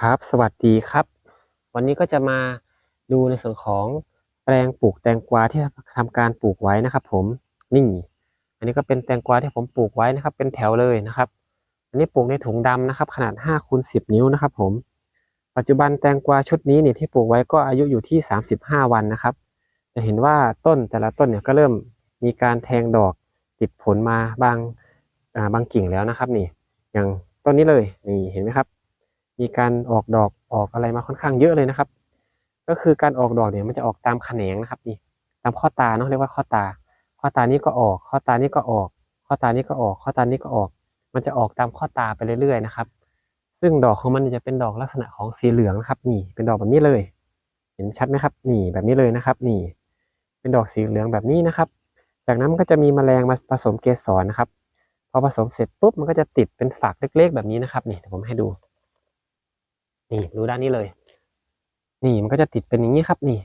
ครับ สวัสดีครับ วันนี้ก็จะมาดูในส่วนของแปลงปลูกแตงกวาที่ทำการปลูกไว้นะครับ ผมนี่อันนี้ก็เป็นแตงกวาที่ผมปลูกไว้นะครับ เป็นแถวเลยนะครับ อันนี้ปลูกในถุงดำนะครับ ขนาด5คูณ10 นิ้วนะครับ ผม ปัจจุบันแตงกวาชุดนี้เนี่ยที่ปลูกไว้ก็อายุอยู่ที่ 35 วันนะครับ จะเห็นว่าต้นแต่ละต้นเนี่ยก็เริ่มมีการแทงดอกติดผลมาบางอ่าบางกิ่งแล้วนะครับ นี่ อย่างต้นนี้เลยนี่เห็นไหมครับ มีการออกดอกออกอะไรมาค่อนข้างเยอะเลยนะครับ ก็คือการออกดอกเนี่ยมันจะออกตามแขนงนะครับนี่ตามข้อตาเนาะเรียกว่าข้อตา ข้อตานี้ก็ออก ข้อตานี้ก็ออก ข้อตานี้ก็ออก ข้อตานี้ก็ออก มันจะออกตามข้อตาไปเรื่อยๆนะครับ ซึ่งดอกของมันจะเป็นดอกลักษณะของสีเหลืองนะครับ นี่เป็นดอกแบบนี้เลย เห็นชัดไหมครับ นี่แบบนี้เลยนะครับ นี่ เป็นดอกสีเหลืองแบบนี้นะครับ จากนั้นมันก็จะมีแมลงมาผสมเกสรนะครับพอผสมเสร็จปุ๊บมันก็จะติดเป็นฝักเล็ก ๆ แบบนี้นะครับนี่เดี๋ยวผมให้ดู นี่ดูด้านนี้เลย นี่มันก็จะติดเป็นอย่างนี้ครับนี่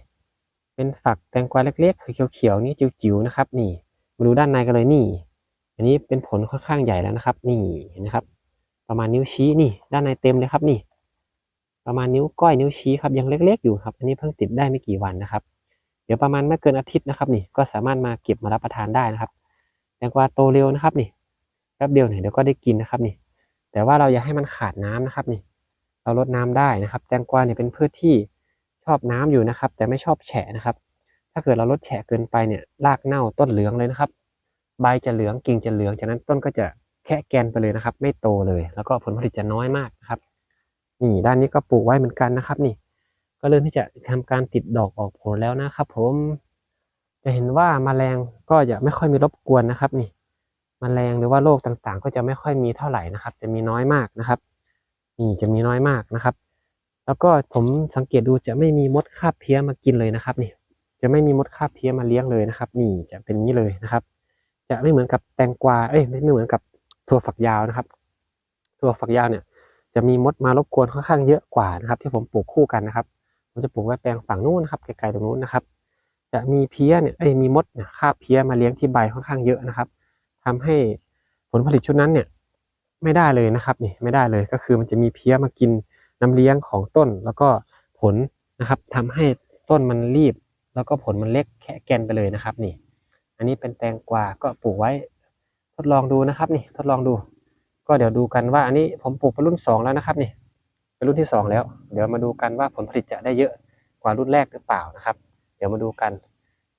เป็นฝักแตงกวาเล็กๆคือเขียวๆนี่จิ๋วๆนะครับ นี่ มาดูด้านในกันเลยนี่ อันนี้เป็นผลค่อนข้างใหญ่แล้วนะครับ นี่เห็นไหมครับ ประมาณนิ้วชี้นี่ ด้านในเต็มเลยครับนี่ ประมาณนิ้วก้อยนิ้วชี้ครับยังเล็ก ๆ อยู่ครับ อันนี้เพิ่งติดได้ไม่กี่วันนะครับเดี๋ยวประมาณไม่เกินอาทิตย์นะครับ นี่ก็สามารถมาเก็บมารับประทานได้นะครับแตงกวาโตเร็วนะครับนี่แป๊บเดียวเนี่ยเดี๋ยวก็ได้กินนะครับนี่ แต่ว่าเราอย่าให้มันขาดน้ำนะครับนี่ เราลดน้ำได้นะครับ แตงกวาเนี่ยเป็นพืชที่ชอบน้ำอยู่นะครับ แต่ไม่ชอบแฉะนะครับ ถ้าเกิดเราลดแฉะเกินไปเนี่ยรากเน่าต้นเหลืองเลยนะครับ ใบจะเหลืองกิ่งจะเหลืองจากนั้นต้นก็จะแค่แกนไปเลยนะครับ ไม่โตเลย แล้วก็ผลผลิตจะน้อยมากนะครับนี่ด้านนี้ก็ปลูกไว้เหมือนกันนะครับ นี่ ก็เริ่มที่จะทำการติดดอกออกผลแล้วนะครับ ผมจะเห็นว่าแมลงก็จะไม่ค่อยมีรบกวนนะครับ นี่แมลงหรือว่าโรคต่างๆ ก็จะไม่ค่อยมีเท่าไหร่นะครับ จะมีน้อยมากนะครับ นี่จะมีน้อยมากนะครับ แล้วก็ผมสังเกตดูจะไม่มีมดคาบเพี้ยมากินเลยนะครับนี่จะไม่มีมดคาบเพี้ยมาเลี้ยงเลยนะครับ นี่จะเป็นนี้เลยนะครับ จะไม่เหมือนกับแตงกวาเอ้ยไม่ไม่เหมือนกับถั่วฝักยาวนะครับถั่วฝักยาวเนี่ย จะมีมดมารบกวนค่อนข้างเยอะกว่านะครับ ที่ผมปลูกคู่กันนะครับผมจะปลูกไว้แปลงฝั่งนู้นนะครับไกลๆตรงนู้นนะครับ จะมีเพี้ยเนี่ยเอ้ยมีมดเนี่ยคาบเพี้ยมาเลี้ยงที่ใบค่อนข้างเยอะนะครับทำให้ผลผลิตชุดนั้นเนี่ย ไม่ได้เลยนะครับนี่ไม่ได้เลยก็คือมันจะมีเพี้ยมากินน้ำเลี้ยงของต้นแล้วก็ผลนะครับทำให้ต้นมันรีบ แล้วก็ผลมันเล็กแค่แกนไปเลยนะครับนี่ อันนี้เป็นแตงกวาก็ปลูกไว้ ทดลองดูนะครับนี่ทดลองดู ก็เดี๋ยวดูกันว่าอันนี้ผมปลูกเป็นรุ่นสองแล้วนะครับนี่เป็นรุ่นที่สองแล้ว เดี๋ยวมาดูกันว่าผลผลิตจะได้เยอะกว่ารุ่นแรกหรือเปล่านะครับ เดี๋ยวมาดูกัน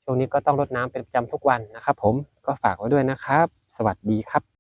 ช่วงนี้ก็ต้องรดน้ำเป็นประจำทุกวันนะครับ ผมก็ฝากไว้ด้วยนะครับ สวัสดีครับ